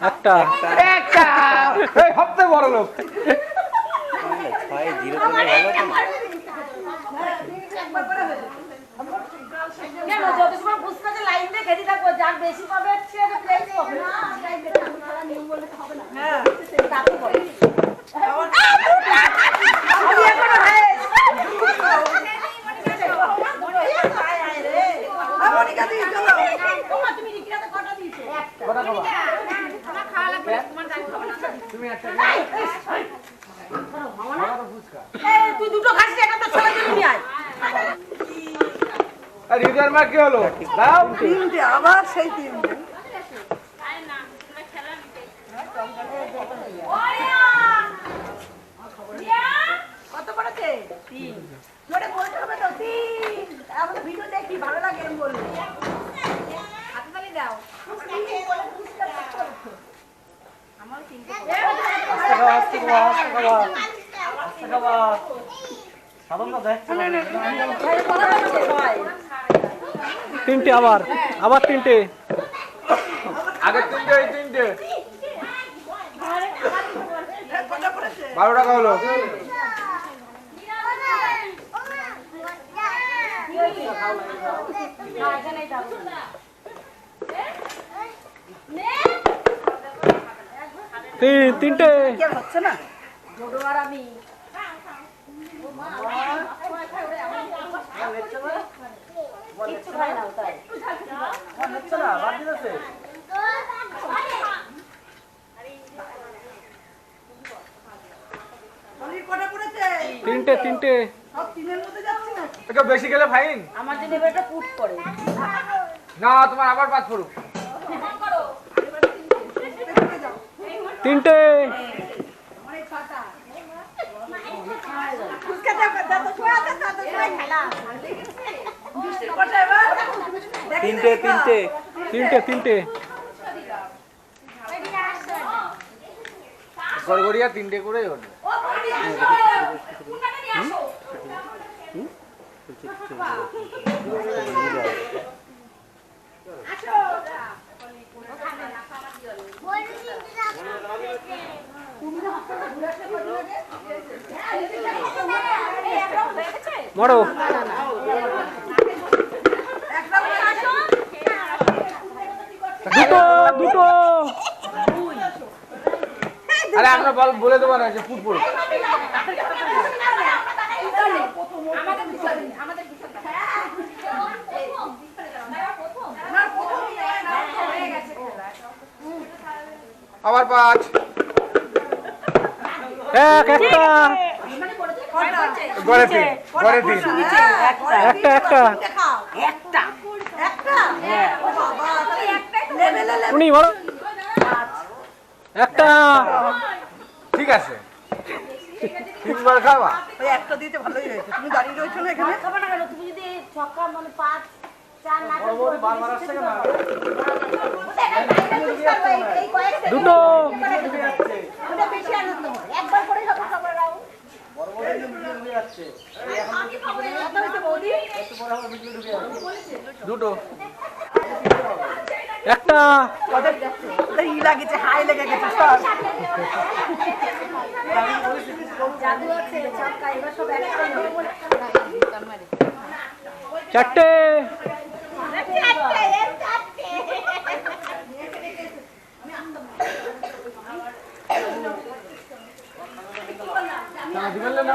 একটা একটা। এই সবচেয়ে বড় লোক। ছয় জিরো করলে ভালো হতো না কেন যত সময় বুঝতে যে লাইন দিয়ে খেতে থাকব যার বেশি পাবে সে তো প্লেস পাবে হ্যাঁ তা তো বলে। আমি এখনও হ্যাঁ। ওমা, তুমি রিক্রাতে কটা দিয়েছ? তুমি একটা এই, তুই দুটো খাসি একটা তো ছেলে নিয়ে আয়। আর রিজার মা কি হলো? দাও। তিনটে আবার সেই তিনটে। কত পড়েছে? তিন। জোরে বলতে হবে তো তিন। আমাদের ভিডিও দেখি ভালো লাগে এম বললে হাতে তালি দাও। তিনটে আবার আবার তিনটে আগে তিনটে এই তিনটে বারো টাকা হলো তিন তিনটে হচ্ছে না আমি তিনটে তিনটে। সব তিনের মধ্যে যাচ্ছে না একটু বেশি গেলে ফাইন। আমার জন্য এবার একটা পুট করে না তোমার আবার পাঁচ পড়ুক। তিনটে। এবার? তিনটে তিনটে তিনটে তিনটে। গড়গড়িয়া তিনটে করে। ওঠে মরো। দুটো। আরে আমরা বল বলে দেবো না যে ফুট পড়ুক আবার পাঁচ। এক একটা। গড়ে তিন গড়ে তিন একটা একটা। একটা। একটা। উনি বলো একটা। ঠিক আছে। তিনবার খাওয়া ওই একটা দিতে ভালোই হয়েছে। তুমি দাঁড়িয়ে রয়েছো না এখানে? খাবে না কেন? তুমি যদি ছক্কা মানে পাঁচ দুটো একবার করে লাগেছে হাই লেগে গেছে সব জাদু আছে ছক্কা এবার সব একসাথে চারটে। দিবেন না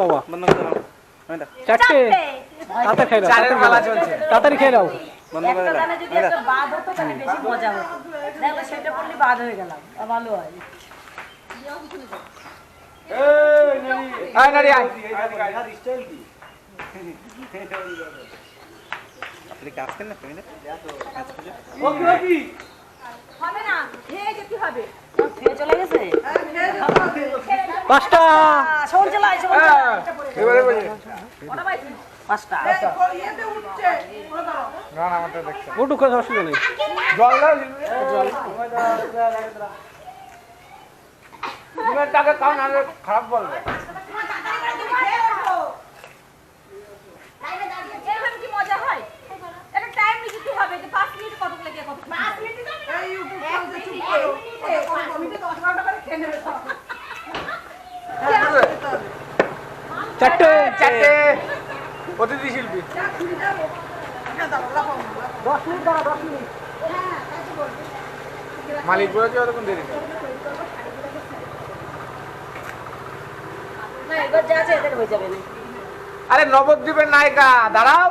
বাবা বন্ধ করে দাও আমি দাও চারটে। তাতে খেয়ে দাও চারের মেলা চলছে। তাড়াতাড়ি খেয়ে দাও বন্ধ করে একটা দাও। দানে যদি একটা বাদ হতো তাহলে বেশি মজা হতো। দেখো সেটা করলে বাদ গেলাম। তা ভালো আয় নারী আয়। আপনি কাজ করেন না তুমি না। কাজ করে হবে? না খেয়ে হবে পাঁচটা শোন চালাই শোন হ্যাঁ, এবারে ওটা পাঁচটা। না না আমারটা দেখছ অসুবিধা নেই জল দাও জল টাকা খাও না খারাপ বলবে মজা হয় একটা টাইম লিখতে হবে যে পাঁচ মিনিট কত লেগে কত পাঁচ মিনিট এই ইউটিউব করতে চুপ করো কমিটি দশ বারোটা করে খেয়ে নেবে সব চারটে। চারটে। অতিথি শিল্পী। দশ মিনিট দাঁড়া দশ মিনিট। মালিক বলেছে অতক্ষণ দেরি হয়ে আরে নবদ্বীপের নায়িকা দাঁড়াও।